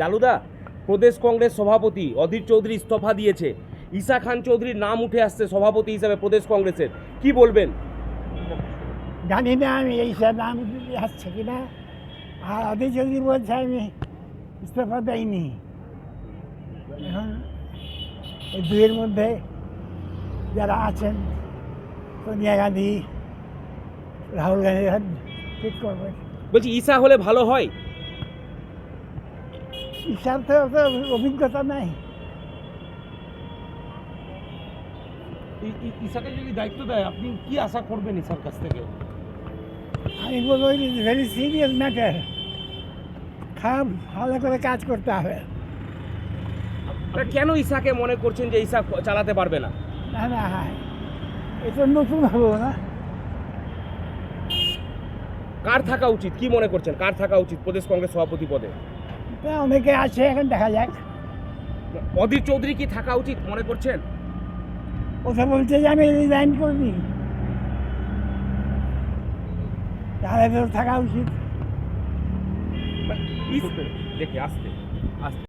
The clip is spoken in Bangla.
ডালুদা প্রদেশ কংগ্রেস সভাপতি অধীর চৌধুরী ইস্তফা দিয়েছে। ঈশা খান চৌধুরীর নাম উঠে আসছে সভাপতি হিসাবে প্রদেশ কংগ্রেসের। কি বলবেন? জানি না আমি এই সব নাম আসছে কিনা আর অধীর যদি বলছে আমি ইস্তফা দেয়নি এখন এই দুয়ের মধ্যে যারা আছেন সোনিয়া গান্ধী রাহুল গান্ধী ঠিক করবে বলছি ঈশা হলে ভালো হয়? তো অত অভিজ্ঞতা নাই। ঈশাকে যদি দায়িত্ব দেয় আপনি কি আশা করবেন ঈশার কাছ থেকে? আমি বলব ইট ভেরি সিরিয়াস ম্যাটার খারাপ ভালো করে কাজ করতে হবে। কেন ঈশাকে মনে করছেন যে ঈশা চালাতে পারবে না? না না হ্যাঁ। এটা নতুন হব না। কার থাকা উচিত? কি মনে করছেন? কার থাকা উচিত? প্রদেশ কংগ্রেস সভাপতি পদে। অনেকে আছে এখন দেখা যাক। অধীর চৌধুরী কি থাকা উচিত মনে করছেন? ওটা বলছে যে আমি রিজাইন করবি। তাহলে থাকা উচিত। দেখে আসতে আসতে।